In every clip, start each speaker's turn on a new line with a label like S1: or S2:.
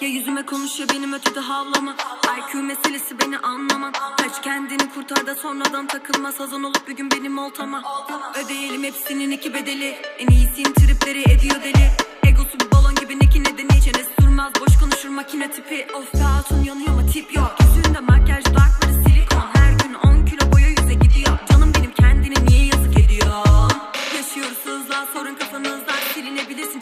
S1: Ya yüzüme konuş ya benim ötede havlama. IQ meselesi beni anlaman. Kaç kendini kurtar da sonradan takılma. Sazan olup bir gün benim oltama. Ödeyelim hepsinin iki bedeli. En iyisinin tripleri ediyor deli. Egosu bir balon gibi neki nedeni Çenesi durmaz boş konuşur makine tipi. Of be hatun yanıyor ama tip yok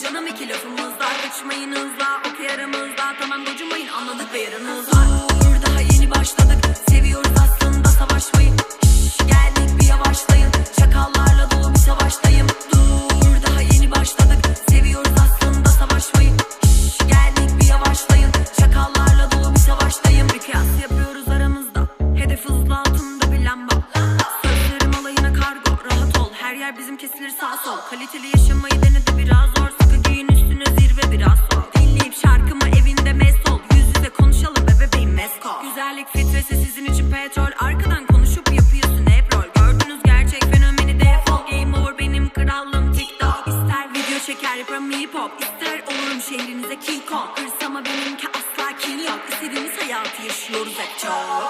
S1: canım iki lafımızda Kaçmayın hızla okey aramızda Tamam gocunmayın anladık ve yaranız var. Dur daha yeni başladık Seviyoruz aslında savaşmayı Şşş, Geldik bir yavaşlayın. Çakallarla dolu bir savaştayım. Dur daha yeni başladık Seviyoruz aslında savaşmayı Şşş, Geldik bir yavaşlayın. Çakallarla dolu bir savaştayım. Bir kıyas yapıyoruz aramızda Hedef hızlı altında bir lamba. Sözlerim alayına kargo Rahat ol. Her yer bizim kesilir sağ sol. Kaliteli yaşamayı dene de biraz ister ram hip hop ister olurum şehrinize King Kong. Hırs ama benimki asla kin yok. İstediğimiz hayatı yaşıyoruz hep çok.